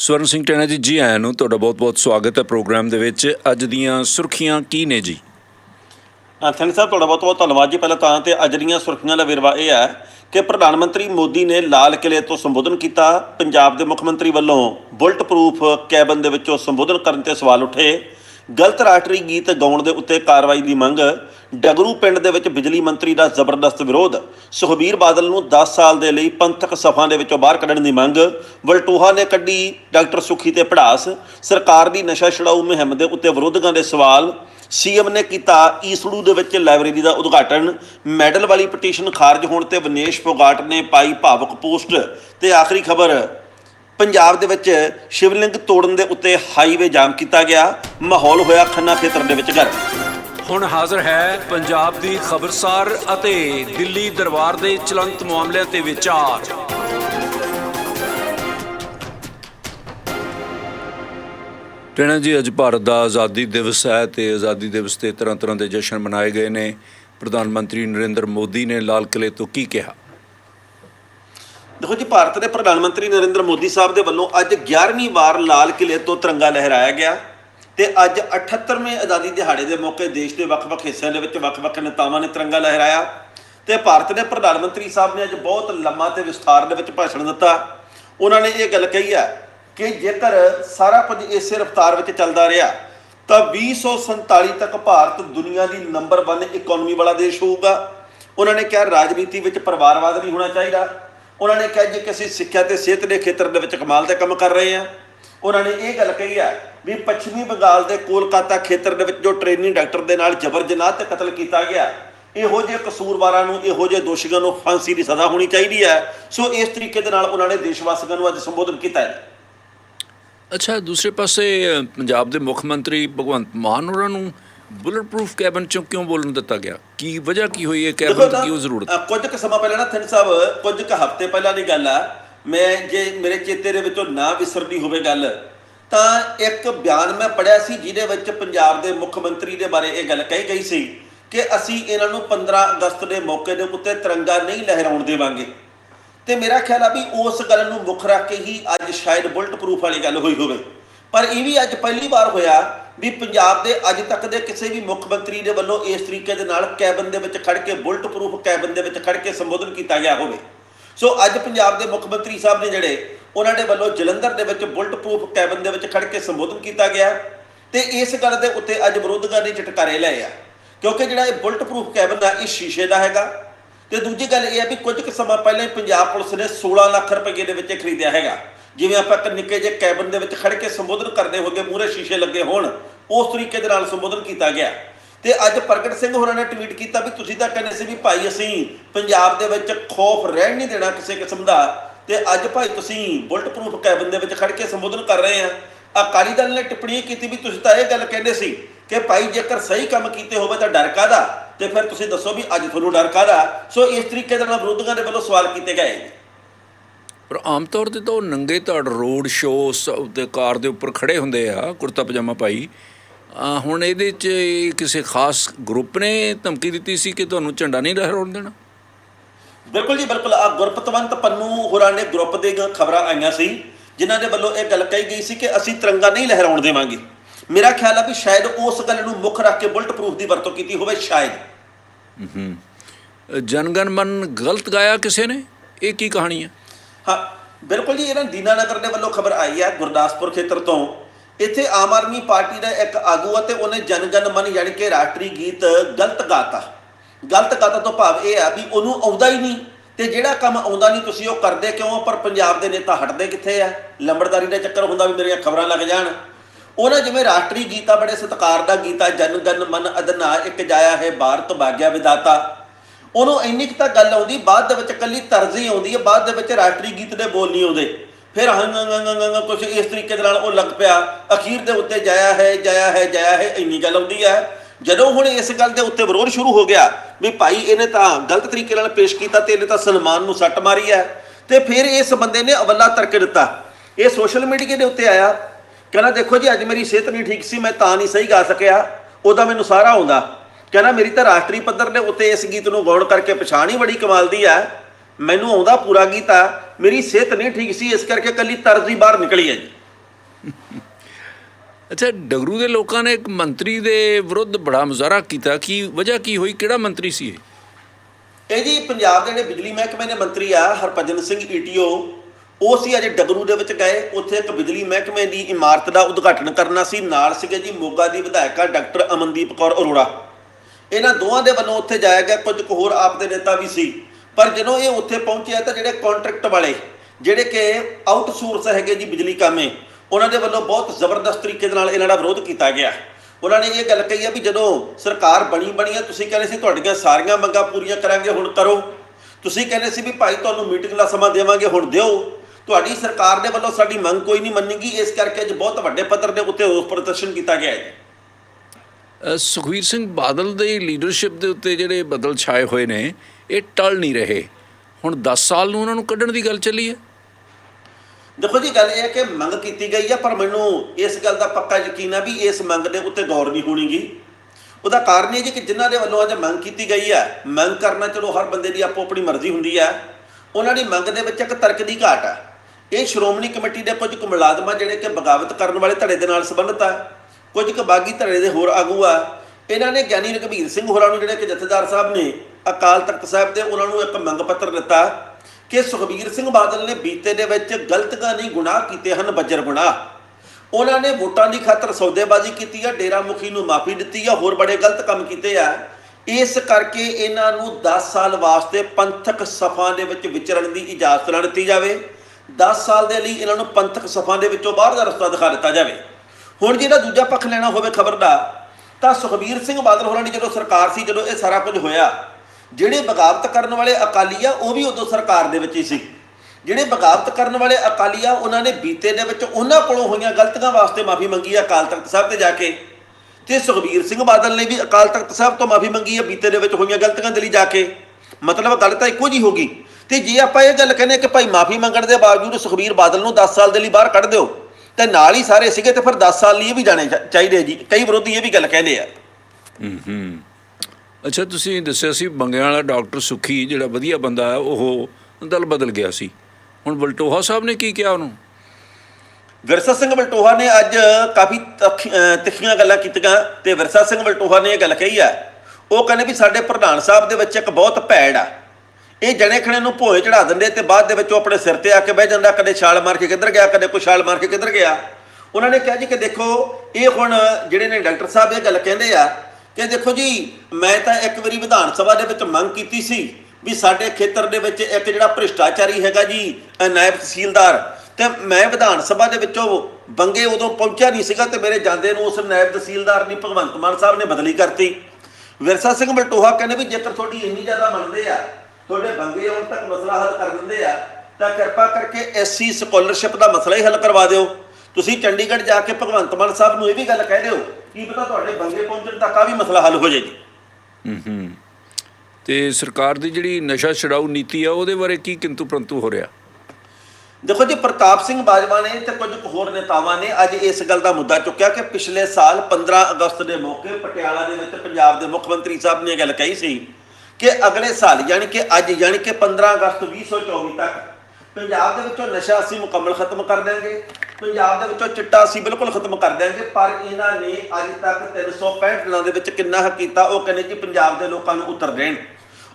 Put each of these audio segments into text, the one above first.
ਸਵਰਨ ਸਿੰਘ ਟੈਣਾ ਜੀ ਜੀ ਆਇਆਂ ਨੂੰ ਤੁਹਾਡਾ ਬਹੁਤ-ਬਹੁਤ ਸਵਾਗਤ ਹੈ ਪ੍ਰੋਗਰਾਮ ਦੇ ਵਿੱਚ। ਅੱਜ ਦੀਆਂ ਸੁਰਖੀਆਂ ਕੀ ਨੇ ਜੀ? ਥੈਂਕ ਸਾਹਿਬ, ਤੁਹਾਡਾ ਬਹੁਤ ਬਹੁਤ ਧੰਨਵਾਦ ਜੀ ਪਹਿਲਾਂ ਤਾਂ ਤੇ ਅੱਜ ਦੀਆਂ ਸੁਰਖੀਆਂ ਦਾ ਵੇਰਵਾ ਇਹ ਹੈ ਕਿ ਪ੍ਰਧਾਨ ਮੰਤਰੀ ਮੋਦੀ ਨੇ ਲਾਲ ਕਿਲੇ ਤੋਂ ਸੰਬੋਧਨ ਕੀਤਾ। ਪੰਜਾਬ ਦੇ ਮੁੱਖ ਮੰਤਰੀ ਵੱਲੋਂ ਬੁਲਟ ਪ੍ਰੂਫ ਕੈਬਨ ਦੇ ਵਿੱਚੋਂ ਸੰਬੋਧਨ ਕਰਨ ਤੇ ਸਵਾਲ ਉੱਠੇ। ਗਲਤ ਰਾਸ਼ਟਰੀ ਗੀਤ ਗਾਉਣ ਦੇ ਉੱਤੇ ਕਾਰਵਾਈ ਦੀ ਮੰਗ ਡਗਰੂ ਪਿੰਡ ਦੇ ਵਿੱਚ ਬਿਜਲੀ ਮੰਤਰੀ ਦਾ ਜ਼ਬਰਦਸਤ ਵਿਰੋਧ। ਸੁਖਬੀਰ ਬਾਦਲ ਨੂੰ 10 ਸਾਲ ਦੇ ਲਈ ਪੰਥਕ ਸਫ਼ਾਂ ਦੇ ਵਿੱਚੋਂ ਬਾਹਰ ਕੱਢਣ ਦੀ ਮੰਗ। ਵਲਟੂਹਾ ਨੇ ਕੱਢੀ ਡਾਕਟਰ ਸੁਖੀ ਤੇ ਪੜਾਸ ਸਰਕਾਰ ਦੀ ਨਸ਼ਾ ਛਡਾਊ ਮੁਹਿੰਮ ਦੇ ਉੱਤੇ ਵਿਰੋਧਕਾਂ ਦੇ ਸਵਾਲ। ਸੀਐਮ ਨੇ ਕੀਤਾ ਈਸੜੂ ਦੇ ਵਿੱਚ ਲਾਇਬ੍ਰੇਰੀ ਦਾ ਉਦਘਾਟਨ। ਮੈਡਲ ਵਾਲੀ ਪਟੀਸ਼ਨ ਖਾਰਜ ਹੋਣ ਤੇ ਵਿਨੇਸ਼ ਫੋਗਾਟ ਨੇ ਪਾਈ ਭਾਵਕ ਪੋਸਟ। ਤੇ ਆਖਰੀ ਖਬਰ, ਪੰਜਾਬ ਦੇ ਵਿੱਚ ਸ਼ਿਵਲਿੰਗ ਤੋੜਨ ਦੇ ਉੱਤੇ ਹਾਈਵੇ ਜਾਮ ਕੀਤਾ ਗਿਆ। ਮਾਹੌਲ ਹੋਇਆ ਖੰਨਾ ਖੇਤਰ ਦੇ ਵਿੱਚ ਗਰਮ ਹੁਣ ਹਾਜ਼ਰ ਹੈ ਪੰਜਾਬ ਦੀ ਖਬਰਸਾਰ ਅਤੇ ਦਿੱਲੀ ਦਰਬਾਰ ਦੇ ਚਲੰਤ ਮਾਮਲਿਆਂ ਤੇ ਵਿਚਾਰ। ਟੈਣਾ ਜੀ ਅੱਜ ਭਾਰਤ ਦਾ ਆਜ਼ਾਦੀ ਦਿਵਸ ਹੈ ਤੇ ਆਜ਼ਾਦੀ ਦਿਵਸ ਤੇ ਤਰ੍ਹਾਂ ਤਰ੍ਹਾਂ ਦੇ ਜਸ਼ਨ ਮਨਾਏ ਗਏ ਨੇ। ਪ੍ਰਧਾਨ ਮੰਤਰੀ ਨਰਿੰਦਰ ਮੋਦੀ ਨੇ ਲਾਲ ਕਿਲੇ ਤੋਂ ਕੀ ਕਿਹਾ? ਦੇਖੋ ਜੀ ਭਾਰਤ ਦੇ ਪ੍ਰਧਾਨ ਮੰਤਰੀ ਨਰਿੰਦਰ ਮੋਦੀ ਸਾਹਿਬ ਦੇ ਵੱਲੋਂ ਅੱਜ 11ਵੀਂ ਵਾਰ ਲਾਲ ਕਿਲੇ ਤੋਂ ਤਿਰੰਗਾ ਲਹਿਰਾਇਆ ਗਿਆ। ਤੇ ਅੱਜ 78ਵੇਂ ਆਜ਼ਾਦੀ ਦਿਹਾੜੇ ਦੇ ਮੌਕੇ ਦੇਸ਼ ਦੇ ਵੱਖ-ਵੱਖ ਹਿੱਸਿਆਂ ਦੇ ਵਿੱਚ ਵੱਖ-ਵੱਖ ਨੇਤਾਵਾਂ ਨੇ ਤਿਰੰਗਾ ਲਹਿਰਾਇਆ ਤੇ ਭਾਰਤ ਦੇ ਪ੍ਰਧਾਨ ਮੰਤਰੀ ਸਾਹਿਬ ਨੇ ਅੱਜ ਬਹੁਤ ਲੰਮਾ ਤੇ ਵਿਸਥਾਰ ਦੇ ਵਿੱਚ ਭਾਸ਼ਣ ਦਿੱਤਾ। ਉਹਨਾਂ ਨੇ ਇਹ ਗੱਲ ਕਹੀ ਹੈ ਕਿ ਜੇਕਰ ਸਾਰਾ ਕੁਝ ਇਸੇ ਰਫ਼ਤਾਰ ਵਿੱਚ ਚੱਲਦਾ ਰਿਹਾ, ਤਾਂ 2047 ਤੱਕ ਭਾਰਤ ਦੁਨੀਆ ਦੀ ਨੰਬਰ 1 ਇਕਨੋਮੀ ਵਾਲਾ ਦੇਸ਼ ਹੋਊਗਾ। ਉਹਨਾਂ ਨੇ ਕਿਹਾ ਰਾਜਨੀਤੀ ਵਿੱਚ ਪਰਿਵਾਰਵਾਦ ਨਹੀਂ ਹੋਣਾ ਚਾਹੀਦਾ। ਉਹਨਾਂ ਨੇ ਕਿਹਾ ਜੇ ਕਿ ਅਸੀਂ ਸਿੱਖਿਆ ਤੇ ਸਿਹਤ ਦੇ ਖੇਤਰ ਦੇ ਵਿੱਚ ਕਮਾਲ ਦੇ ਕੰਮ ਕਰ ਰਹੇ ਹਾਂ ਉਹਨਾਂ ਨੇ ਇਹ ਗੱਲ ਕਹੀ ਹੈ ਵੀ ਪੱਛਮੀ ਬੰਗਾਲ ਦੇ ਕੋਲਕਾਤਾ ਖੇਤਰ ਦੇ ਵਿੱਚ ਜੋ ਟ੍ਰੇਨਿੰਗ ਡਾਕਟਰ ਦੇ ਨਾਲ ਜਬਰ ਜਨਾਹ ਤੇ ਕਤਲ ਕੀਤਾ ਗਿਆ ਇਹੋ ਜਿਹੇ ਕਸੂਰਵਾਰਾਂ ਨੂੰ ਇਹੋ ਜਿਹੇ ਦੋਸ਼ੀਆਂ ਨੂੰ ਫਾਂਸੀ ਦੀ ਸਜ਼ਾ ਹੋਣੀ ਚਾਹੀਦੀ ਹੈ। ਸੋ ਇਸ ਤਰੀਕੇ ਦੇ ਨਾਲ ਉਹਨਾਂ ਨੇ ਦੇਸ਼ ਵਾਸੀਆਂ ਨੂੰ ਅੱਜ ਸੰਬੋਧਨ ਕੀਤਾ ਹੈ। ਅੱਛਾ ਦੂਸਰੇ ਪਾਸੇ ਪੰਜਾਬ ਦੇ ਮੁੱਖ ਮੰਤਰੀ ਭਗਵੰਤ ਮਾਨ ਹੋਰਾਂ ਨੂੰ ਬੁਲਟ ਪ੍ਰੂਫ ਕੈਬਨ ਚੋਂ ਕਿਉਂ ਬੋਲਣ ਦਿੱਤਾ ਗਿਆ? ਕੀ ਵਜ੍ਹਾ ਕੀ ਹੋਈ ਹੈ? ਕੈਬਨ ਦੀ ਕਿਉਂ ਜ਼ਰੂਰਤ? ਕੁਝ ਕੁ ਸਮਾਂ ਪਹਿਲਾਂ ਨਾ ਥਿੰਦ ਸਾਹਿਬ ਕੁਝ ਕੁ ਹਫ਼ਤੇ ਪਹਿਲਾਂ ਦੀ ਗੱਲ ਆ। ਮੈਂ ਜੇ ਮੇਰੇ ਚੇਤੇ ਦੇ ਵਿੱਚੋਂ ਨਾ ਵਿਸਰਦੀ ਹੋਵੇ ਗੱਲ ਤਾਂ ਇੱਕ ਬਿਆਨ ਮੈਂ ਪੜਿਆ ਸੀ ਜਿਹਦੇ ਵਿੱਚ ਪੰਜਾਬ ਦੇ ਮੁੱਖ ਮੰਤਰੀ ਦੇ ਬਾਰੇ ਇਹ ਗੱਲ ਕਹੀ ਗਈ ਸੀ ਕਿ ਅਸੀਂ ਇਹਨਾਂ ਨੂੰ 15 ਅਗਸਤ ਦੇ ਮੌਕੇ ਦੇ ਉੱਤੇ ਤਿਰੰਗਾ ਨਹੀਂ ਲਹਿਰਾਉਣ ਦੇਵਾਂਗੇ। ਤੇ ਮੇਰਾ ਖਿਆਲ ਆ ਵੀ ਉਸ ਗੱਲ ਨੂੰ ਮੁੱਖ ਰੱਖ ਕੇ ਹੀ ਅੱਜ ਸ਼ਾਇਦ ਬੁਲਟ ਪ੍ਰੂਫ ਵਾਲੀ ਗੱਲ ਹੋਈ ਹੋਵੇ। ਪਰ ਇਹ ਵੀ ਅੱਜ ਪਹਿਲੀ ਵਾਰ ਹੋਇਆ ਵੀ ਪੰਜਾਬ ਦੇ ਅੱਜ ਤੱਕ ਦੇ ਕਿਸੇ ਵੀ ਮੁੱਖ ਮੰਤਰੀ ਦੇ ਵੱਲੋਂ ਇਸ ਤਰੀਕੇ ਦੇ ਨਾਲ ਕੈਬਨ ਦੇ ਵਿੱਚ ਖੜ ਕੇ ਬੁਲਟ ਪ੍ਰੂਫ ਕੈਬਨ ਦੇ ਵਿੱਚ ਖੜ ਕੇ ਸੰਬੋਧਨ ਕੀਤਾ ਗਿਆ ਹੋਵੇ। ਸੋ ਅੱਜ ਪੰਜਾਬ ਦੇ ਮੁੱਖ ਮੰਤਰੀ ਸਾਹਿਬ ਨੇ ਜਿਹੜੇ ਉਹਨਾਂ ਦੇ ਵੱਲੋਂ ਜਲੰਧਰ ਦੇ ਵਿੱਚ ਬੁਲਟ ਪ੍ਰੂਫ ਕੈਬਨ ਦੇ ਵਿੱਚ ਖੜ ਕੇ ਸੰਬੋਧਨ ਕੀਤਾ ਗਿਆ ਤੇ ਇਸ ਗੱਲ ਦੇ ਉੱਤੇ ਅੱਜ ਵਿਰੋਧੀਆਂ ਨੇ ਝਟਕਾਰੇ ਲਏ ਆ। ਕਿਉਂਕਿ ਜਿਹੜਾ ਇਹ ਬੁਲਟ ਪ੍ਰੂਫ ਕੈਬਨ ਆ, ਇਹ ਸ਼ੀਸ਼ੇ ਦਾ ਹੈਗਾ। ਤੇ ਦੂਜੀ ਗੱਲ ਇਹ ਹੈ ਵੀ ਕੁਝ ਕੁ ਸਮਾਂ ਪਹਿਲਾਂ ਹੀ ਪੰਜਾਬ ਪੁਲਿਸ ਨੇ 16 ਲੱਖ ਰੁਪਏ ਦੇ ਵਿੱਚ ਖਰੀਦਿਆ ਹੈਗਾ। ਜਿਵੇਂ ਆਪਾਂ ਇੱਕ ਨਿੱਕੇ ਜਿਹੇ ਕੈਬਨ ਦੇ ਵਿੱਚ ਖੜ ਕੇ ਸੰਬੋਧਨ ਕਰਦੇ ਹੋਗੇ, ਮੂਹਰੇ ਸ਼ੀਸ਼ੇ ਲੱਗੇ ਹੋਣ, ਉਸ ਤਰੀਕੇ ਦੇ ਨਾਲ ਸੰਬੋਧਨ ਕੀਤਾ ਗਿਆ। ਤੇ ਅੱਜ ਪ੍ਰਗਟ ਸਿੰਘ ਹੋਰਾਂ ਨੇ ਟਵੀਟ ਕੀਤਾ ਵੀ ਤੁਸੀਂ ਤਾਂ ਕਹਿੰਦੇ ਸੀ ਵੀ ਭਾਈ ਅਸੀਂ ਪੰਜਾਬ ਦੇ ਵਿੱਚ ਖੌਫ ਰਹਿਣ ਨਹੀਂ ਦੇਣਾ ਕਿਸੇ ਕਿਸਮ ਦਾ। ਤੇ ਅੱਜ ਭਾਈ ਤੁਸੀਂ ਬੁਲਟ ਪ੍ਰੂਫ ਕੈਬਨ ਦੇ ਵਿੱਚ ਖੜ ਕੇ ਸੰਬੋਧਨ ਕਰ ਰਹੇ ਆ। ਅਕਾਲੀ ਦਲ ਨੇ ਟਿੱਪਣੀ ਇਹ ਕੀਤੀ ਵੀ ਤੁਸੀਂ ਤਾਂ ਇਹ ਗੱਲ ਕਹਿੰਦੇ ਸੀ ਕਿ ਭਾਈ ਜੇਕਰ ਸਹੀ ਕੰਮ ਕੀਤੇ ਹੋਵੇ ਤਾਂ ਡਰ ਕਾਹਦਾ? ਤੇ ਫਿਰ ਤੁਸੀਂ ਦੱਸੋ ਵੀ ਅੱਜ ਤੁਹਾਨੂੰ ਡਰ ਕਾਹਦਾ? ਸੋ ਇਸ ਤਰੀਕੇ ਦੇ ਨਾਲ ਵਿਰੋਧੀਆਂ ਦੇ ਵੱਲੋਂ ਸਵਾਲ ਕੀਤੇ ਗਏ। ਪਰ ਆਮ ਤੌਰ ਤੇ ਤਾਂ ਉਹ ਨੰਗੇ ਧੜ ਰੋਡ ਸ਼ੋਅ ਉੱਤੇ ਕਾਰ ਦੇ ਉੱਪਰ ਖੜੇ ਹੁੰਦੇ ਆ, ਕੁੜਤਾ ਪਜਾਮਾ ਪਾਈ। ਹੁਣ ਇਹਦੇ 'ਚ ਕਿਸੇ ਖਾਸ ਗਰੁੱਪ ਨੇ ਧਮਕੀ ਦਿੱਤੀ ਸੀ ਕਿ ਤੁਹਾਨੂੰ ਝੰਡਾ ਨਹੀਂ ਲਹਿਰਾਉਣ ਦੇਣਾ? ਬਿਲਕੁਲ ਜੀ ਬਿਲਕੁਲ। ਆ ਗੁਰਪਤਵੰਤ ਪੰਨੂ ਹੋਰਾਂ ਨੇ ਗਰੁੱਪ ਦੇ ਖਬਰਾਂ ਆਈਆਂ ਸੀ ਜਿਨ੍ਹਾਂ ਦੇ ਵੱਲੋਂ ਇਹ ਗੱਲ ਕਹੀ ਗਈ ਸੀ ਕਿ ਅਸੀਂ ਤਿਰੰਗਾ ਨਹੀਂ ਲਹਿਰਾਉਣ ਦੇਵਾਂਗੇ। ਮੇਰਾ ਖਿਆਲ ਆ ਵੀ ਸ਼ਾਇਦ ਉਸ ਗੱਲ ਨੂੰ ਮੁੱਖ ਰੱਖ ਕੇ ਬੁਲਟ ਪ੍ਰੂਫ ਦੀ ਵਰਤੋਂ ਕੀਤੀ ਹੋਵੇ ਸ਼ਾਇਦ। ਹੂੰ ਜਨਗਣ ਮਨ ਗਲਤ ਗਾਇਆ ਕਿਸੇ ਨੇ? ਇਹ ਕੀ ਕਹਾਣੀ ਹੈ ਹਾਂ ਬਿਲਕੁਲ ਜੀ ਇਹਨਾਂ ਦੀਨਾਨਗਰ ਦੇ ਵੱਲੋਂ ਖਬਰ ਆਈ ਹੈ ਗੁਰਦਾਸਪੁਰ ਖੇਤਰ ਤੋਂ। ਇੱਥੇ ਆਮ ਆਦਮੀ ਪਾਰਟੀ ਦਾ ਇੱਕ ਆਗੂ ਅਤੇ ਉਹਨੇ ਜਨਗਣ ਮਨ ਯਾਨੀ ਕਿ ਰਾਸ਼ਟਰੀ ਗੀਤ ਗਲਤ ਗਾਤਾ। ਗਲਤ ਗਾਤਾ ਤੋਂ ਭਾਵ ਇਹ ਆ ਵੀ ਉਹਨੂੰ ਆਉਂਦਾ ਹੀ ਨਹੀਂ। ਤੇ ਜਿਹੜਾ ਕੰਮ ਆਉਂਦਾ ਨਹੀਂ ਤੁਸੀਂ ਉਹ ਕਰਦੇ ਕਿਉਂ? ਪਰ ਪੰਜਾਬ ਦੇ ਨੇਤਾ ਹਟਦੇ ਕਿੱਥੇ ਆ? ਲੰਬੜਦਾਰੀ ਦਾ ਚੱਕਰ ਹੁੰਦਾ ਵੀ ਮੇਰੀਆਂ ਖਬਰਾਂ ਲੱਗ ਜਾਣ। ਉਹਨਾਂ ਜਿਵੇਂ ਰਾਸ਼ਟਰੀ ਗੀਤਾ ਬੜੇ ਸਤਿਕਾਰ ਦਾ ਗੀਤਾ ਜਨ ਗਨ ਮਨ ਅਦਨਾ ਇੱਕ ਜਾਇਆ ਹੈ ਭਾਰਤ ਭਾਗਿਆ ਵਿਦਾਤਾ ਉਹਨੂੰ ਇੰਨੀ ਕੁ ਤਾਂ ਗੱਲ ਆਉਂਦੀ, ਬਾਅਦ ਦੇ ਵਿੱਚ ਕੱਲੀ ਤਰਜ਼ ਆਉਂਦੀ ਹੈ ਬਾਅਦ ਦੇ ਵਿੱਚ ਰਾਸ਼ਟਰੀ ਗੀਤ ਦੇ ਬੋਲ ਨਹੀਂ ਆਉਂਦੇ। ਫਿਰ ਹੰਗ ਹੰਗ ਹੰਗ ਹੰਗ ਕੁਝ ਇਸ ਤਰੀਕੇ ਦੇ ਨਾਲ ਉਹ ਲੱਗ ਪਿਆ, ਅਖੀਰ ਦੇ ਉੱਤੇ ਜਾਇਆ ਹੈ ਜਾਇਆ ਹੈ ਜਾਇਆ ਹੈ, ਇੰਨੀ ਗੱਲ ਆਉਂਦੀ ਹੈ ਜਦੋਂ ਹੁਣ ਇਸ ਗੱਲ ਦੇ ਉੱਤੇ ਵਿਰੋਧ ਸ਼ੁਰੂ ਹੋ ਗਿਆ ਵੀ ਭਾਈ ਇਹਨੇ ਤਾਂ ਗਲਤ ਤਰੀਕੇ ਨਾਲ ਪੇਸ਼ ਕੀਤਾ ਤੇ ਇਹਨੇ ਤਾਂ ਸਨਮਾਨ ਨੂੰ ਸੱਟ ਮਾਰੀ ਹੈ, ਤੇ ਫਿਰ ਇਸ ਬੰਦੇ ਨੇ ਅਵੱਲਾ ਤਰਕ ਦਿੱਤਾ। ਇਹ ਸੋਸ਼ਲ ਮੀਡੀਆ ਦੇ ਉੱਤੇ ਆਇਆ, ਕਹਿੰਦਾ, ਦੇਖੋ ਜੀ, ਅੱਜ ਮੇਰੀ ਸਿਹਤ ਨਹੀਂ ਠੀਕ ਸੀ, ਮੈਂ ਤਾਂ ਨਹੀਂ ਸਹੀ ਗਾ ਸਕਿਆ। ਉਹਦਾ ਮੈਨੂੰ ਸਾਰਾ ਆਉਂਦਾ। ਕਹਿੰਦਾ, ਮੇਰੀ ਤਾਂ ਰਾਸ਼ਟਰੀ ਪੱਧਰ ਦੇ ਉੱਤੇ ਇਸ ਗੀਤ ਨੂੰ ਗਾਉਣ ਕਰਕੇ ਪਛਾਣ ਹੀ ਬੜੀ ਕਮਾਲ ਦੀ ਹੈ। ਮੈਨੂੰ ਆਉਂਦਾ ਪੂਰਾ ਗੀਤ ਆ। ਮੇਰੀ ਸਿਹਤ ਨਹੀਂ ਠੀਕ ਸੀ, ਇਸ ਕਰਕੇ ਕੱਲੀ ਤਰਜ਼ ਹੀ ਬਾਹਰ ਨਿਕਲੀ ਹੈ ਜੀ। ਅੱਛਾ, ਡਗਰੂ ਦੇ ਲੋਕਾਂ ਨੇ ਇੱਕ ਮੰਤਰੀ ਦੇ ਵਿਰੁੱਧ ਬੜਾ ਮੁਜ਼ਾਹਰਾ ਕੀਤਾ। ਕਿ ਵਜ੍ਹਾ ਕੀ ਹੋਈ? ਕਿਹੜਾ ਮੰਤਰੀ ਸੀ ਇਹ? ਇਹ ਜੀ ਪੰਜਾਬ ਦੇ ਜਿਹੜੇ ਬਿਜਲੀ ਮਹਿਕਮੇ ਦੇ ਮੰਤਰੀ ਆ, ਹਰਭਜਨ ਸਿੰਘ ਈਟੀਓ, ਉਹ ਸੀ ਅੱਜ ਡਗਰੂ ਦੇ ਵਿੱਚ ਗਏ। ਉੱਥੇ ਇੱਕ ਬਿਜਲੀ ਮਹਿਕਮੇ ਦੀ ਇਮਾਰਤ ਦਾ ਉਦਘਾਟਨ ਕਰਨਾ ਸੀ। ਨਾਲ ਸੀਗੇ ਜੀ ਮੋਗਾ ਦੀ ਵਿਧਾਇਕਾ ਡਾਕਟਰ ਅਮਨਦੀਪ ਕੌਰ ਅਰੋੜਾ। ਇਹਨਾਂ ਦੋਵਾਂ ਦੇ ਵੱਲੋਂ ਉੱਥੇ ਜਾਇਆ ਗਿਆ। ਕੁਝ ਕੁ ਹੋਰ ਆਪ ਦੇ ਨੇਤਾ ਵੀ ਸੀ। ਪਰ ਜਦੋਂ ਇਹ ਉੱਥੇ ਪਹੁੰਚਿਆ ਤਾਂ ਜਿਹੜੇ ਕੰਟਰੈਕਟ ਵਾਲੇ, ਜਿਹੜੇ ਕਿ ਆਊਟਸੋਰਸ ਹੈਗੇ ਜੀ ਬਿਜਲੀ ਕਾਮੇ ਉਹਨਾਂ ਦੇ ਵੱਲੋਂ ਬਹੁਤ ਜ਼ਬਰਦਸਤ ਤਰੀਕੇ ਦੇ ਨਾਲ ਇਹਨਾਂ ਦਾ ਵਿਰੋਧ ਕੀਤਾ ਗਿਆ। ਉਹਨਾਂ ਨੇ ਇਹ ਗੱਲ ਕਹੀ ਆ ਵੀ ਜਦੋਂ ਸਰਕਾਰ ਬਣੀ ਬਣੀ ਆ, ਤੁਸੀਂ ਕਹਿੰਦੇ ਸੀ ਤੁਹਾਡੀਆਂ ਸਾਰੀਆਂ ਮੰਗਾਂ ਪੂਰੀਆਂ ਕਰਾਂਗੇ, ਹੁਣ ਕਰੋ। ਤੁਸੀਂ ਕਹਿੰਦੇ ਸੀ ਵੀ ਭਾਈ ਤੁਹਾਨੂੰ ਮੀਟਿੰਗ ਦਾ ਸਮਾਂ ਦੇਵਾਂਗੇ, ਹੁਣ ਦਿਓ। ਤੁਹਾਡੀ ਸਰਕਾਰ ਦੇ ਵੱਲੋਂ ਸਾਡੀ ਮੰਗ ਕੋਈ ਨਹੀਂ ਮੰਨੇਗੀ, ਇਸ ਕਰਕੇ ਅੱਜ ਬਹੁਤ ਵੱਡੇ ਪੱਧਰ ਦੇ ਉੱਤੇ ਰੋਸ ਪ੍ਰਦਰਸ਼ਨ ਕੀਤਾ ਗਿਆ ਹੈ। ਜੀ ਸੁਖਬੀਰ ਸਿੰਘ, ਬਾਦਲ ਦੀ ਲੀਡਰਸ਼ਿਪ ਦੇ ਉੱਤੇ ਜਿਹੜੇ ਬਦਲ ਛਾਏ ਹੋਏ ਨੇ, ਇਹ ਟਲ ਨਹੀਂ ਰਹੇ। ਹੁਣ 10 ਸਾਲ ਨੂੰ ਉਹਨਾਂ ਨੂੰ ਕੱਢਣ ਦੀ ਗੱਲ ਚੱਲੀ ਹੈ। ਦੇਖੋ ਜੀ, ਗੱਲ ਇਹ ਹੈ ਕਿ ਮੰਗ ਕੀਤੀ ਗਈ ਹੈ ਪਰ ਮੈਨੂੰ ਇਸ ਗੱਲ ਦਾ ਪੱਕਾ ਯਕੀਨ ਆ ਵੀ ਇਸ ਮੰਗ ਦੇ ਉੱਤੇ ਗੌਰ ਨਹੀਂ ਹੋਣੀਗੀ। ਉਹਦਾ ਕਾਰਨ ਇਹ ਜੀ ਕਿ ਜਿਨ੍ਹਾਂ ਦੇ ਵੱਲੋਂ ਅੱਜ ਮੰਗ ਕੀਤੀ ਗਈ ਹੈ ਮੰਗ ਕਰਨਾ ਚਲੋ ਹਰ ਬੰਦੇ ਦੀ ਆਪੋ ਆਪਣੀ ਮਰਜ਼ੀ ਹੁੰਦੀ ਹੈ ਉਹਨਾਂ ਦੀ ਮੰਗ ਦੇ ਵਿੱਚ ਇੱਕ ਤਰਕ ਦੀ ਘਾਟ ਆ। ਇਹ ਸ਼੍ਰੋਮਣੀ ਕਮੇਟੀ ਦੇ ਕੁਝ ਕੁ ਮੁਲਾਜ਼ਮਾਂ ਜਿਹੜੇ ਕਿ ਬਗਾਵਤ ਕਰਨ ਵਾਲੇ ਧੜੇ ਦੇ ਨਾਲ ਸੰਬੰਧਿਤ ਆ, ਕੁਝ ਕੁ ਬਾਗੀ ਧੜੇ ਦੇ ਹੋਰ ਆਗੂ ਆ। ਇਹਨਾਂ ਨੇ ਗਿਆਨੀ ਰਘਬੀਰ ਸਿੰਘ ਹੋਰਾਂ ਨੂੰ ਜਿਹੜੇ ਕਿ ਜਥੇਦਾਰ ਸਾਹਿਬ ਨੇ ਅਕਾਲ ਤਖਤ ਸਾਹਿਬ ਤੇ ਉਹਨਾਂ ਨੂੰ ਇੱਕ ਮੰਗ ਪੱਤਰ ਦਿੱਤਾ। ਕਿ ਸੁਖਬੀਰ ਸਿੰਘ ਬਾਦਲ ਨੇ ਬੀਤੇ ਦੇ ਵਿੱਚ ਗਲਤ ਨਹੀਂ ਗੁਨਾਹ ਕੀਤੇ ਹਨ, ਬੱਜਰ ਗੁਨਾਹ। ਉਹਨਾਂ ਨੇ ਵੋਟਾਂ ਦੀ ਖਾਤਰ ਸੌਦੇਬਾਜ਼ੀ ਕੀਤੀ ਆ ਡੇਰਾ ਮੁਖੀ ਨੂੰ ਮਾਫੀ ਦਿੱਤੀ ਆ, ਹੋਰ ਬੜੇ ਗਲਤ ਕੰਮ ਕੀਤੇ ਆ। ਇਸ ਕਰਕੇ ਇਹਨਾਂ ਨੂੰ 10 ਸਾਲ ਵਾਸਤੇ ਪੰਥਕ ਸਫਾਂ ਦੇ ਵਿੱਚ ਵਿਚਰਨ ਦੀ ਇਜਾਜ਼ਤ ਨਾ ਦਿੱਤੀ ਜਾਵੇ। 10 ਸਾਲ ਦੇ ਲਈ ਇਹਨਾਂ ਨੂੰ ਪੰਥਕ ਸਫਾਂ ਦੇ ਵਿੱਚੋਂ ਬਾਹਰ ਦਾ ਰਸਤਾ ਦਿਖਾ ਦਿੱਤਾ ਜਾਵੇ। ਹੁਣ ਜਿਹੜਾ ਦੂਜਾ ਪੱਖ ਲੈਣਾ ਹੋਵੇ ਖਬਰ ਦਾ, ਤਾਂ ਸੁਖਬੀਰ ਸਿੰਘ ਬਾਦਲ ਹੋਰਾਂ ਦੀ ਜਦੋਂ ਸਰਕਾਰ ਸੀ, ਜਦੋਂ ਇਹ ਸਾਰਾ ਕੁਝ ਹੋਇਆ ਜਿਹੜੇ ਬਗਾਵਤ ਕਰਨ ਵਾਲੇ ਅਕਾਲੀ ਆ, ਉਹ ਵੀ ਉਦੋਂ ਸਰਕਾਰ ਦੇ ਵਿੱਚ ਹੀ ਸੀ। ਜਿਹੜੇ ਬਗਾਵਤ ਕਰਨ ਵਾਲੇ ਅਕਾਲੀ ਆ, ਉਹਨਾਂ ਨੇ ਬੀਤੇ ਦੇ ਵਿੱਚ ਉਹਨਾਂ ਕੋਲੋਂ ਹੋਈਆਂ ਗਲਤੀਆਂ ਵਾਸਤੇ ਮਾਫੀ ਮੰਗੀ ਆ, ਅਕਾਲ ਤਖਤ ਸਾਹਿਬ ਤੇ ਜਾ ਕੇ। ਤੇ ਸੁਖਬੀਰ ਸਿੰਘ ਬਾਦਲ ਨੇ ਵੀ ਅਕਾਲ ਤਖਤ ਸਾਹਿਬ ਤੋਂ ਮਾਫੀ ਮੰਗੀ ਆ, ਬੀਤੇ ਦੇ ਵਿੱਚ ਹੋਈਆਂ ਗਲਤੀਆਂ ਦੇ ਲਈ ਜਾ ਕੇ। ਮਤਲਬ ਗੱਲ ਤਾਂ ਇੱਕੋ ਜੀ ਹੋਗੀ ਤੇ ਜੇ ਆਪਾਂ ਇਹ ਗੱਲ ਕਹਿੰਦੇ ਕਿ ਭਾਈ ਮਾਫੀ ਮੰਗਣ ਦੇ ਬਾਵਜੂਦ ਸੁਖਬੀਰ ਬਾਦਲ ਨੂੰ 10 ਸਾਲ ਦੇ ਲਈ ਬਾਹਰ ਕੱਢ ਦਿਓ, ਤੇ ਨਾਲ ਹੀ ਸਾਰੇ ਸੀਗੇ ਤੇ ਫਿਰ 10 ਸਾਲ ਲਈ ਇਹ ਵੀ ਜਾਣੇ ਚਾ- ਚਾਹੀਦੇ ਜੀ। ਕਈ ਵਿਰੋਧੀ ਇਹ ਵੀ ਗੱਲ ਕਹਿੰਦੇ ਆ। ਹੂੰ ਹੂੰ। ਅੱਛਾ, ਤੁਸੀਂ ਦੱਸਿਆ ਸੀ ਬੰਗਿਆਂ ਵਾਲਾ ਡਾਕਟਰ ਸੁਖੀ, ਜਿਹੜਾ ਵਧੀਆ ਬੰਦਾ ਹੈ, ਉਹ ਦਲ ਬਦਲ ਗਿਆ ਸੀ। ਹੁਣ ਬਲਟੋਹਾ ਸਾਹਿਬ ਨੇ ਕੀ ਕਿਹਾ ਉਹਨੂੰ? ਵਿਰਸਾ ਸਿੰਘ ਬਲਟੋਹਾ ਨੇ ਅੱਜ ਕਾਫੀ ਤਖ- ਤਿੱਖੀਆਂ ਗੱਲਾਂ ਕੀਤੀਆਂ ਤੇ ਵਿਰਸਾ ਸਿੰਘ ਬਲਟੋਹਾ ਨੇ ਇਹ ਗੱਲ ਕਹੀ ਆ ਉਹ ਕਹਿੰਦੇ ਵੀ ਸਾਡੇ ਪ੍ਰਧਾਨ ਸਾਹਿਬ ਦੇ ਵਿੱਚ ਇੱਕ ਬਹੁਤ ਭੈੜ ਆ। ਇਹ ਜਣੇ ਖਣੇ ਨੂੰ ਭੋਏ ਚੜਾ ਦਿੰਦੇ ਤੇ ਬਾਅਦ ਦੇ ਵਿੱਚ ਉਹ ਆਪਣੇ ਸਿਰ ਤੇ ਆ ਕੇ ਬਹਿ ਜਾਂਦਾ, ਕਦੇ ਛਾਲ ਮਾਰ ਕੇ ਕਿੱਧਰ ਗਿਆ, ਕਦੇ ਕੋਈ ਛਾਲ ਮਾਰ ਕੇ ਕਿੱਧਰ ਗਿਆ। ਉਹਨਾਂ ਨੇ ਕਿਹਾ ਜੀ ਕਿ ਦੇਖੋ, ਇਹ ਹੁਣ ਜਿਹੜੇ ਨੇ ਡਾਕਟਰ ਸਾਹਿਬ ਇਹ ਗੱਲ ਕਹਿੰਦੇ ਆ ਕਿ ਦੇਖੋ ਜੀ, ਮੈਂ ਤਾਂ ਇੱਕ ਵਾਰੀ ਵਿਧਾਨ ਸਭਾ ਦੇ ਵਿੱਚ ਮੰਗ ਕੀਤੀ ਸੀ ਵੀ ਸਾਡੇ ਖੇਤਰ ਦੇ ਵਿੱਚ ਇੱਕ ਜਿਹੜਾ ਭ੍ਰਿਸ਼ਟਾਚਾਰੀ ਹੈਗਾ ਜੀ ਨਾਇਬ ਤਹਿਸੀਲਦਾਰ, ਤੇ ਮੈਂ ਵਿਧਾਨ ਸਭਾ ਦੇ ਵਿੱਚੋਂ ਬੰਗੇ ਉਦੋਂ ਪਹੁੰਚਿਆ ਨਹੀਂ ਸੀਗਾ ਤੇ ਮੇਰੇ ਜਾਂਦੇ ਨੂੰ ਉਸ ਨਾਇਬ ਤਹਿਸੀਲਦਾਰ ਨੇ ਭਗਵੰਤ ਮਾਨ ਸਾਹਿਬ ਨੇ ਬਦਲੀ ਕਰਤੀ। ਵਿਰਸਾ ਸਿੰਘ ਬਲਟੋਹਾ ਕਹਿੰਦੇ ਵੀ ਜੇਕਰ ਤੁਹਾਡੀ ਇੰਨੀ ਜ਼ਿਆਦਾ ਮੰਨਦੇ ਆ, ਤੁਹਾਡੇ ਬੰਗੇ ਆਉਣ ਤੱਕ ਮਸਲਾ ਹੱਲ ਕਰ ਦਿੰਦੇ ਆ, ਤਾਂ ਕਿਰਪਾ ਕਰਕੇ ਐਸਸੀ ਸਕਾਲਰਸ਼ਿਪ ਦਾ ਮਸਲਾ ਹੀ ਹੱਲ ਕਰਵਾ ਦਿਓ। ਤੁਸੀਂ ਚੰਡੀਗੜ੍ਹ ਜਾ ਕੇ ਭਗਵੰਤ ਮਾਨ ਸਾਹਿਬ ਨੂੰ ਇਹ ਵੀ ਗੱਲ ਕਹਿ ਦਿਓ ਕੀ ਪਤਾ ਤੁਹਾਡੇ ਬੰਗੇ ਪਹੁੰਚਣ ਤੱਕ ਆ ਵੀ ਮਸਲਾ ਹੱਲ ਹੋ ਜੀ। ਹੂੰ ਹੂੰ। ਤੇ ਸਰਕਾਰ ਦੀ ਜਿਹੜੀ ਨਸ਼ਾ ਛਡਾਊ ਨੀਤੀ ਆ ਉਹਦੇ ਬਾਰੇ ਕੀ ਕਿੰਤੂ ਪ੍ਰੰਤੂ ਹੋ ਰਿਹਾ? ਦੇਖੋ ਜੀ ਪ੍ਰਤਾਪ ਸਿੰਘ ਬਾਜਵਾ ਨੇ ਤੇ ਕੁਝ ਹੋਰ ਨੇਤਾਵਾਂ ਨੇ ਅੱਜ ਇਸ ਗੱਲ ਦਾ ਮੁੱਦਾ ਚੁੱਕਿਆ ਕਿ ਪਿਛਲੇ ਸਾਲ 15 ਅਗਸਤ ਦੇ ਮੌਕੇ ਪਟਿਆਲਾ ਦੇ ਵਿੱਚ ਪੰਜਾਬ ਦੇ ਮੁੱਖ ਮੰਤਰੀ ਸਾਹਿਬ ਨੇ ਗੱਲ ਕਹੀ ਸੀ ਕਿ ਅਗਲੇ ਸਾਲ ਯਾਨੀ ਕਿ ਅੱਜ ਯਾਨੀ ਕਿ 15 ਅਗਸਤ 2024 ਤੱਕ ਪੰਜਾਬ ਦੇ ਵਿੱਚੋਂ ਨਸ਼ਾ ਅਸੀਂ ਮੁਕੰਮਲ ਖਤਮ ਕਰ ਦੇਵਾਂਗੇ ਪੰਜਾਬ ਦੇ ਵਿੱਚੋਂ ਚਿੱਟਾ ਅਸੀਂ ਬਿਲਕੁਲ ਖਤਮ ਕਰ ਦੇਵਾਂਗੇ ਪਰ ਇਹਨਾਂ ਨੇ ਅੱਜ ਤੱਕ 365 ਦਿਨਾਂ ਦੇ ਵਿੱਚ ਕਿੰਨਾ ਕੀਤਾ, ਉਹ ਕਹਿੰਦੇ ਜੀ ਪੰਜਾਬ ਦੇ ਲੋਕਾਂ ਨੂੰ ਉਤਰ ਦੇਣ।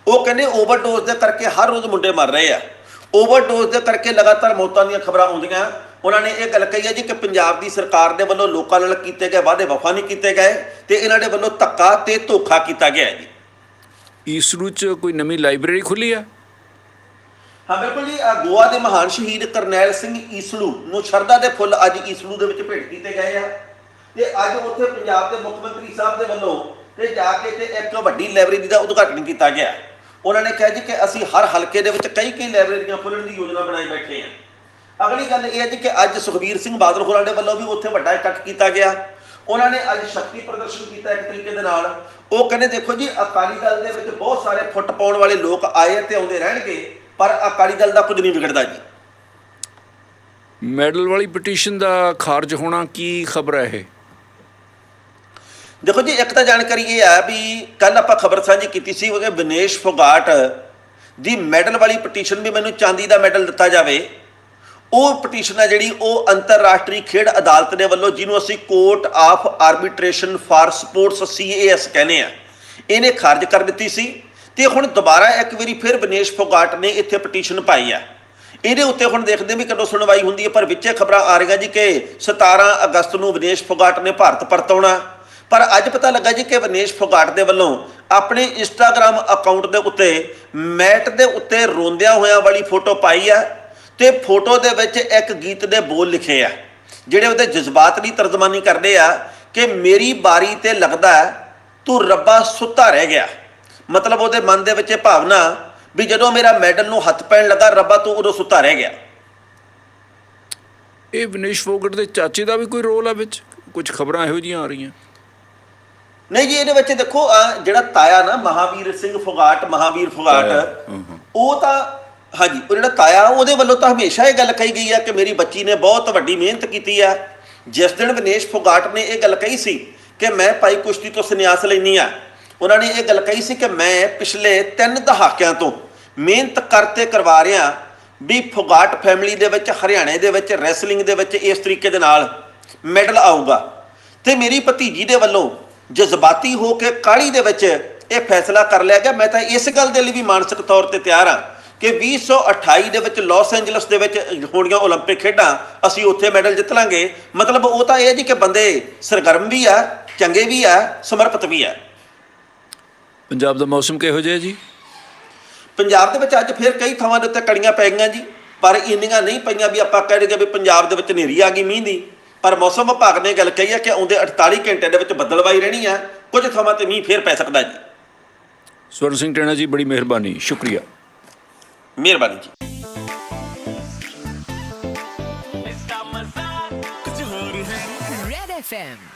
ਉਹ ਕਹਿੰਦੇ ਓਵਰਡੋਜ਼ ਦੇ ਕਰਕੇ ਹਰ ਰੋਜ਼ ਮੁੰਡੇ ਮਰ ਰਹੇ ਆ। ਓਵਰਡੋਜ਼ ਦੇ ਕਰਕੇ ਲਗਾਤਾਰ ਮੌਤਾਂ ਦੀਆਂ ਖਬਰਾਂ ਆਉਂਦੀਆਂ। ਉਹਨਾਂ ਨੇ ਇਹ ਗੱਲ ਕਹੀ ਹੈ ਜੀ ਕਿ ਪੰਜਾਬ ਦੀ ਸਰਕਾਰ ਦੇ ਵੱਲੋਂ ਲੋਕਾਂ ਨਾਲ ਕੀਤੇ ਗਏ ਵਾਅਦੇ ਵਫਾ ਨਹੀਂ ਕੀਤੇ ਗਏ ਤੇ ਇਹਨਾਂ ਦੇ ਵੱਲੋਂ ਧੱਕਾ ਤੇ ਧੋਖਾ ਕੀਤਾ ਗਿਆ ਹੈ ਜੀ। ਈਸਰੂ ਚ ਕੋਈ ਨਵੀਂ ਲਾਇਬ੍ਰੇਰੀ ਖੁੱਲੀ ਆ? ਹਾਂ, ਬਿਲਕੁਲ ਜੀ ਗੋਆ ਦੇ ਮਹਾਨ ਸ਼ਹੀਦ ਕਰਨੈਲ ਸਿੰਘ ਈਸਲੂ ਨੂੰ ਸ਼ਰਧਾ ਦੇ ਫੁੱਲ ਅੱਜ ਈਸਲੂ ਦੇ ਵਿੱਚ ਭੇਟ ਕੀਤੇ ਗਏ ਆ। ਤੇ ਅੱਜ ਉੱਥੇ ਪੰਜਾਬ ਦੇ ਮੁੱਖ ਮੰਤਰੀ ਸਾਹਿਬ ਦੇ ਵੱਲੋਂ ਤੇ ਜਾ ਕੇ ਤੇ ਇੱਕ ਵੱਡੀ ਲਾਇਬ੍ਰੇਰੀ ਦਾ ਉਦਘਾਟਨ ਕੀਤਾ ਗਿਆ। ਉਹਨਾਂ ਨੇ ਕਿਹਾ ਜੀ ਕਿ ਅਸੀਂ ਹਰ ਹਲਕੇ ਦੇ ਵਿੱਚ ਕਈ ਕਈ ਲਾਇਬ੍ਰੇਰੀਆਂ ਖੋਲ੍ਹਣ ਦੀ ਯੋਜਨਾ ਬਣਾਈ ਬੈਠੇ ਹਾਂ ਅਗਲੀ ਗੱਲ ਇਹ ਹੈ ਜੀ ਕਿ ਅੱਜ ਸੁਖਬੀਰ ਸਿੰਘ ਬਾਦਲ ਹੋਰਾਂ ਦੇ ਵੱਲੋਂ ਵੀ ਉੱਥੇ ਵੱਡਾ ਇਕੱਠ ਕੀਤਾ ਗਿਆ। ਉਹਨਾਂ ਨੇ ਅੱਜ ਸ਼ਕਤੀ ਪ੍ਰਦਰਸ਼ਨ ਕੀਤਾ ਇੱਕ ਤਰੀਕੇ ਦੇ ਨਾਲ। ਉਹ ਕਹਿੰਦੇ ਦੇਖੋ ਜੀ, ਅਕਾਲੀ ਦਲ ਦੇ ਵਿੱਚ ਬਹੁਤ ਸਾਰੇ ਫੁੱਟ ਪਾਉਣ ਵਾਲੇ ਲੋਕ ਆਏ ਤੇ ਆਉਂਦੇ ਰਹਿਣਗੇ। ਪਰ ਅਕਾਲੀ ਦਲ ਦਾ ਕੁਝ ਨਹੀਂ ਵਿਗੜਦਾ ਜੀ। ਮੈਡਲ ਵਾਲੀ ਪਟੀਸ਼ਨ ਦਾ ਖਾਰਜ ਹੋਣਾ ਕੀ ਖਬਰ ਹੈ ਇਹ? ਦੇਖੋ ਜੀ ਇੱਕ ਤਾਂ ਜਾਣਕਾਰੀ ਇਹ ਆ ਵੀ ਕੱਲ ਆਪਾਂ ਖਬਰ ਸਾਂਝੀ ਕੀਤੀ ਸੀ ਕਿ ਬਿਨੇਸ਼ ਫੋਗਾਟ ਦੀ ਮੈਡਲ ਵਾਲੀ ਪਟੀਸ਼ਨ ਵੀ ਮੈਨੂੰ ਚਾਂਦੀ ਦਾ ਮੈਡਲ ਦਿੱਤਾ ਜਾਵੇ। ਉਹ ਪਟੀਸ਼ਨ ਹੈ ਜਿਹੜੀ ਉਹ ਅੰਤਰਰਾਸ਼ਟਰੀ ਖੇਡ ਅਦਾਲਤ ਦੇ ਵੱਲੋਂ ਜਿਹਨੂੰ ਅਸੀਂ court of arbitration for sports CAS ਕਹਿੰਦੇ ਆ। ਇਹਨੇ ਖਾਰਜ ਕਰ ਦਿੱਤੀ ਸੀ। ਤੇ ਹੁਣ ਦੁਬਾਰਾ ਇੱਕ ਵਾਰੀ ਫਿਰ ਵਿਨੇਸ਼ ਫੋਗਾਟ ਨੇ ਇੱਥੇ ਪਟੀਸ਼ਨ ਪਾਈ ਆ। ਇਹਦੇ ਉੱਤੇ ਹੁਣ ਦੇਖਦੇ ਵੀ ਕਦੋਂ ਸੁਣਵਾਈ ਹੁੰਦੀ ਹੈ, ਪਰ ਵਿੱਚੇ ਖਬਰਾਂ ਆ ਰਹੀਆਂ ਜੀ ਕਿ 17 ਅਗਸਤ ਨੂੰ ਵਿਨੇਸ਼ ਫੋਗਾਟ ਨੇ ਭਾਰਤ ਪਰਤਾਉਣਾ। ਪਰ ਅੱਜ ਪਤਾ ਲੱਗਾ ਜੀ ਕਿ ਵਿਨੇਸ਼ ਫੋਗਾਟ ਦੇ ਵੱਲੋਂ ਆਪਣੇ ਇੰਸਟਾਗ੍ਰam ਅਕਾਊਂਟ ਦੇ ਉੱਤੇ ਮੈਟ ਦੇ ਉੱਤੇ ਰੋਂਦਿਆਂ ਹੋਇਆਂ ਵਾਲੀ ਫੋਟੋ ਪਾਈ ਆ ਤੇ ਫੋਟੋ ਦੇ ਵਿੱਚ ਇੱਕ ਗੀਤ ਦੇ ਬੋਲ ਲਿਖੇ ਆ, ਜਿਹੜੇ ਉਹਦੇ ਜਜ਼ਬਾਤ ਦੀ ਤਰਜਮਾਨੀ ਕਰਦੇ ਆ ਕਿ ਮੇਰੀ ਬਾਰੀ ਤੇ ਲੱਗਦਾ ਤੂੰ ਰੱਬਾ ਸੁੱਤਾ ਰਹਿ ਗਿਆ। ਮਤਲਬ ਉਹਦੇ ਮਨ ਦੇ ਵਿੱਚ ਇਹ ਭਾਵਨਾ ਵੀ ਜਦੋਂ ਮੇਰਾ ਮੈਡਲ ਨੂੰ ਹੱਥ ਪੈਣ ਲੱਗਾ ਰੱਬਾ ਤੂੰ ਉਦੋਂ ਸੁੱਤਾ ਰਹਿ ਗਿਆ। ਇਹ ਵਿਨੇਸ਼ ਫੋਗਟ ਦੇ ਚਾਚੇ ਦਾ ਵੀ ਕੋਈ ਰੋਲ ਆ ਵਿੱਚ? ਕੁਝ ਖਬਰਾਂ ਇਹੋ ਜਿਹੀਆਂ ਆ ਰਹੀਆਂ? ਨਹੀਂ ਜੀ ਇਹਦੇ ਵਿੱਚ ਦੇਖੋ ਜਿਹੜਾ ਤਾਇਆ ਨਾ ਮਹਾਵੀਰ ਸਿੰਘ ਫੁਗਾਟ ਮਹਾਵੀਰ ਫੁਗਾਟ। ਉਹ ਤਾਂ ਹਾਂਜੀ ਉਹ ਜਿਹੜਾ ਤਾਇਆ ਉਹਦੇ ਵੱਲੋਂ ਤਾਂ ਹਮੇਸ਼ਾ ਇਹ ਗੱਲ ਕਹੀ ਗਈ ਆ ਕਿ ਮੇਰੀ ਬੱਚੀ ਨੇ ਬਹੁਤ ਵੱਡੀ ਮਿਹਨਤ ਕੀਤੀ ਆ। ਜਿਸ ਦਿਨ ਵਿਨੇਸ਼ ਫੁਗਾਟ ਨੇ ਇਹ ਗੱਲ ਕਹੀ ਸੀ ਕਿ ਮੈਂ ਭਾਈ ਕੁਸ਼ਤੀ ਤੋਂ ਸੰਨਿਆਸ ਲੈਣੀ ਆ। ਉਹਨਾਂ ਨੇ ਇਹ ਗੱਲ ਕਹੀ ਸੀ ਕਿ ਮੈਂ ਪਿਛਲੇ 3 ਦਹਾਕਿਆਂ ਤੋਂ ਮਿਹਨਤ ਕਰਤੇ ਕਰਵਾ ਰਿਹਾ ਵੀ ਫੁਗਾਟ ਫੈਮਿਲੀ ਦੇ ਵਿੱਚ ਹਰਿਆਣੇ ਦੇ ਵਿੱਚ ਰੈਸਲਿੰਗ ਦੇ ਵਿੱਚ ਇਸ ਤਰੀਕੇ ਦੇ ਨਾਲ ਮੈਡਲ ਆਊਗਾ ਤੇ ਮੇਰੀ ਭਤੀਜੀ ਦੇ ਵੱਲੋਂ ਜਜ਼ਬਾਤੀ ਹੋ ਕੇ ਕਾਲੀ ਦੇ ਵਿੱਚ ਇਹ ਫੈਸਲਾ ਕਰ ਲਿਆ ਗਿਆ ਮੈਂ ਤਾਂ ਇਸ ਗੱਲ ਦੇ ਲਈ ਵੀ ਮਾਨਸਿਕ ਤੌਰ ਤੇ ਤਿਆਰ ਹਾਂ ਕਿ 2028 ਦੇ ਵਿੱਚ ਲਾਸ ਐਂਜਲਸ ਦੇ ਵਿੱਚ ਹੋਣੀਆਂ 올림픽 ਖੇਡਾਂ ਅਸੀਂ ਉੱਥੇ ਮੈਡਲ ਜਿੱਤ ਲਾਂਗੇ ਮਤਲਬ ਉਹ ਤਾਂ ਇਹ ਹੈ ਜੀ ਕਿ ਬੰਦੇ ਸਰਗਰਮ ਵੀ ਆ ਚੰਗੇ ਵੀ ਆ ਸਮਰਪਿਤ ਵੀ ਆ ਪੰਜਾਬ ਦਾ ਮੌਸਮ ਕਿਹੋ ਜਿਹਾ ਜੀ? ਪੰਜਾਬ ਦੇ ਵਿੱਚ ਅੱਜ ਫਿਰ ਕਈ ਥਾਵਾਂ ਦੇ ਉੱਤੇ ਕੜੀਆਂ ਪੈ ਗਈਆਂ ਜੀ ਪਰ ਇੰਨੀਆਂ ਨਹੀਂ ਪਈਆਂ ਵੀ ਆਪਾਂ ਕਹਿ ਦਈਏ ਵੀ ਪੰਜਾਬ ਦੇ ਵਿੱਚ ਹਨੇਰੀ ਆ ਗਈ ਮੀਂਹ ਦੀ। ਪਰ ਮੌਸਮ ਵਿਭਾਗ ਨੇ ਗੱਲ ਕਹੀ ਹੈ ਕਿ ਆਉਂਦੇ 48 ਘੰਟੇ ਦੇ ਵਿੱਚ ਬੱਦਲਵਾਈ ਰਹਿਣੀ ਆ ਕੁਝ ਥਾਵਾਂ ਤੇ ਮੀਂਹ ਫੇਰ ਪੈ ਸਕਦਾ ਜੀ। ਸਵਰਨ ਸਿੰਘ ਟੈਣਾ ਜੀ ਬੜੀ ਮਿਹਰਬਾਨੀ ਸ਼ੁਕਰੀਆ। ਮਿਹਰਬਾਨੀ ਜੀ। FM.